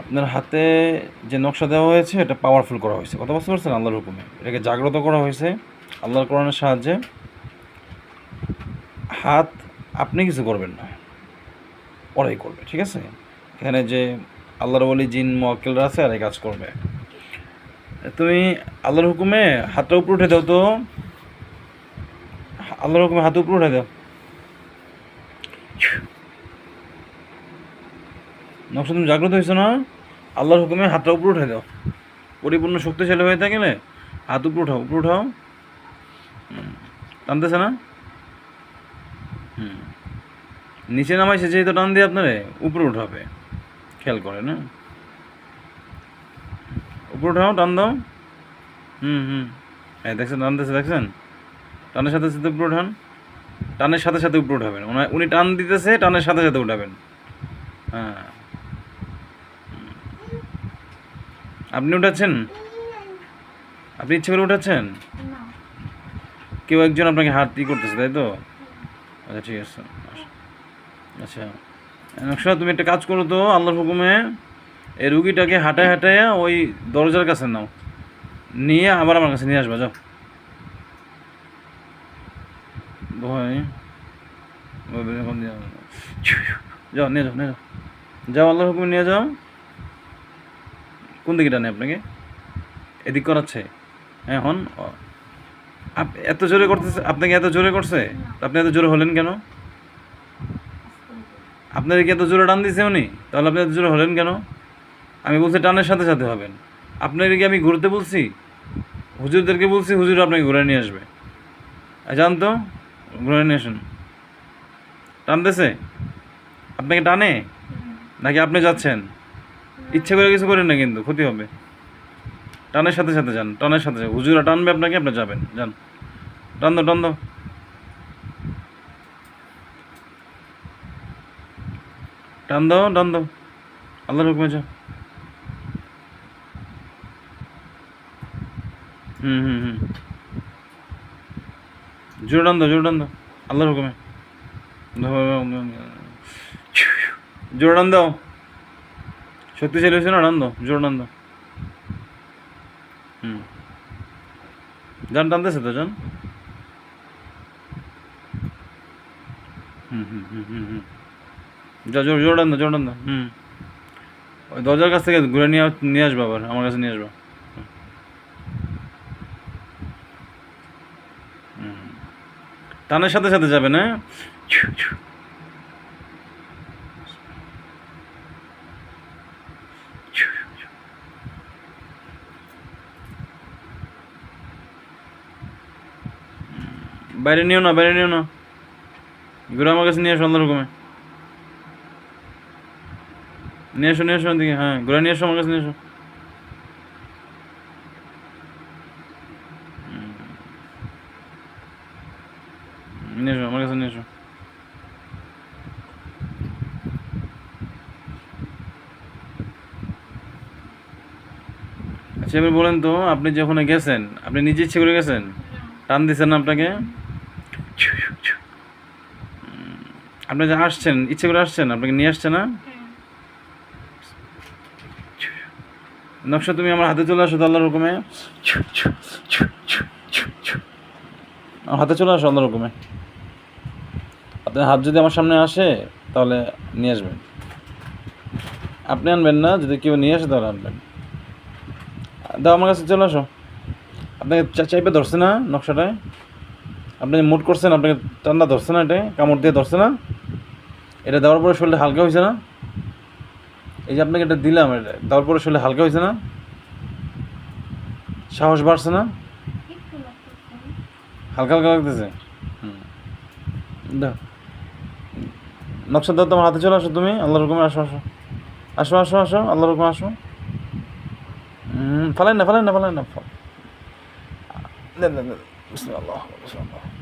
আপনার হাতে যে নকশা দেওয়া হয়েছে, এটা পাওয়ারফুল করা হয়েছে। কথা বুঝতে পারছেন আল্লাহর হুকুমে? এটাকে জাগ্রত করা হয়েছে আল্লাহর কোরআনের সাহায্যে। হাত আপনি কিছু করবেন না, ওরাই করবে, ঠিক আছে? এখানে যে আল্লাহর বলি জিন, মোয়াক্কেলরা আছে আর এই কাজ করবে। তুমি আল্লাহর হুকুমে হাতটা উপরে উঠে দাও তো। আল্লাহর হুকুমে হাত উপরে উঠে দাও। নকশা তুমি জাগ্রত হয়েছো না? আল্লাহর হুকুমে হাতটা উপরে উঠে দাও। পরিপূর্ণ শক্তিশালী হয়ে থাকলে হাত উপরে উঠাও উপরে উঠাও। টানতেছে না? হুম। নিচে নামাই নামাইছে যেহেতু টান দিয়ে আপনারে উপরে উঠাবে। খেয়াল করে, না? উপরে উঠাও, টান দাও। হুম হুম। হ্যাঁ দেখছেন, টানতেছে, দেখছেন? টানের সাথে সাথে উপরে উঠান। টানের সাথে সাথে উপরে উঠাবেন। ওনা- উনি টান দিতেছে, টানের সাথে সাথে উঠাবেন। হ্যাঁ হুম। আপনি উঠাচ্ছেন আপনি ইচ্ছে করে উঠাচ্ছেন কেউ একজন আপনাকে হাত ই করতেছে তাই তো আচ্ছা ঠিক আছে আচ্ছা নকশা তুমি একটা কাজ করো তো আল্লাহর হুকুমে এই রুগীটাকে হাঁটায় হাঁটায় ওই দরজার কাছে নাও নিয়ে আবার আমার কাছে নিয়ে আসবা যাও ভয়। যাও নিয়ে যাও নিয়ে যাও যাও আল্লাহর হুকুমে নিয়ে যাও কোন দিকে টানে আপনাকে? এদিক করাচ্ছে? হ্যাঁ ও- আপ- এত জোরে করতেছে, আপনাকে এত জোরে করছে? আপনি এত জোরে হলেন কেন? আপনার কি এত জোরে টান দিছে উনি? তাহলে আপনি এত জোরে হলেন কেন? আমি বলছি টানের সাথে সাথে হবেন। আপনার কি আমি ঘুরতে বলছি? হুজুরদেরকে বলছি, হুজুর আপনাকে ঘুরে নিয়ে আসবে। যান তো, ঘুরে নিয়ে আসুন। টানতেছে? আপনাকে টানে? নাকি আপনি যাচ্ছেন? ইচ্ছে করে কিছু করেন না কিন্তু, ক্ষতি হবে। টানের সাথে সাথে যান, টানের সাথে সাথে হুজুরা টানবে আপনাকে, আপনি যাবেন, যান। টান দো টান দো টান দাও টান দাও। আল্লাহর হুকুমে যাও। হুম হুম হুম। জোরে টান দাও, জোরে টান দাও। আল্লাহর হুকুমে। জোরে টান দাও। শক্তিশালী হয়েছে না আনন্দ দাও জোরে টান দাও হুম। যান টানতেছে তো যান হুম হুম হুম হুম হুম। যা, জোর জোর টান হুম। ওই দরজার কাছ থেকে ঘুরে নিয়ে নিয়ে আসব আবার, আমার কাছে নিয়ে আসব। টানের সাথে সাথে যাবে না? বাইরে নিও না, বাইরে নিও না। ঘুরে আমার কাছে, নিয়ে আসো আল্লাহর হুকুমে নিয়ে এসো নিয়ে এসো ওদিকে হ্যাঁ ঘুরে নিয়ে এসো আমার কাছে, নিয়ে এসো নিয়ে এসো আমার কাছে নিয়ে এসো আচ্ছা এবার বলেন তো, আপনি যে ওখানে গেছেন, আপনি নিজে ইচ্ছে করে গেছেন? টান দিচ্ছেন আপনাকে? আপনি যে আসছেন, ইচ্ছে করে আসছেন, আপনাকে নিয়ে আসছে না? নকশা তুমি আমার হাতে চলে আসো আল্লাহর আমার হাতে চলে আসো আল্লাহর হুকুমে। আপনার হাত যদি আমার সামনে আসে, তাহলে নিয়ে আসবেন। আপনি আনবেন না, যদি কেউ নিয়ে আসে, তাহলে আনবেন। দাও আমার কাছে চলে আসো। আপনাকে চা- চাইপে ধরছে না নকশাটায়। আপনি মুট করছেন, আপনাকে ঠান্ডা ধরছে না এটা, কামড় দিয়ে ধরছে না। এটা দেওয়ার পরে শরীরটা হালকা হয়েছে না? এই যে আপনাকে এটা দিলাম, এটা দেওয়ার পরে শরীরে হালকা হয়েছে না? সাহস বাড়ছে না? হালকা হালকা লাগতেছে? হুম। নকশা দাও তোমার হাতে চলে আসো তুমি, আল্লাহর হুকুমে আসো আসো। আসো আসো আসো, আল্লাহর হুকুমে আসো। ফালেন না ফালেন না ফালেন না। ফা-